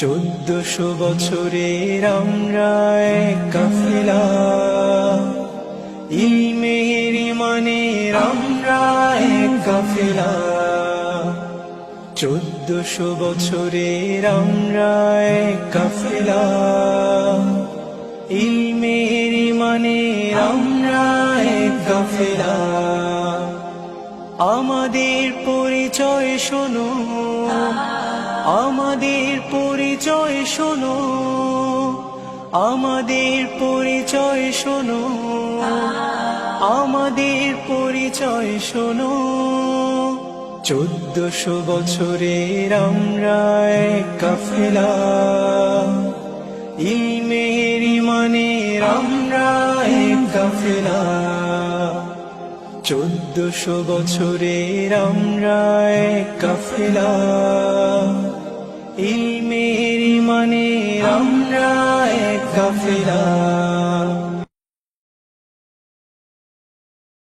চোদ্দশো বছরের আমরা কাফেলা। ইলমের ইমানের আমরা কাফেলা। চোদ্দশো বছরের আমরা কাফেলা। ইলমের ইমানের আমরা কাফেলা। আমাদের পরিচয় শোনো। আমাদের পরিচয় শোনো। আমাদের পরিচয় শোনো। আমাদের পরিচয় শোনো। চোদ্দশো বছরের আমরা কাফেলা। ইলমের ইমানের আমরা কাফেলা। চোদ্দশো বছরের আমরা কাফেলা। ইলমের মানে আমরা কাফেলা।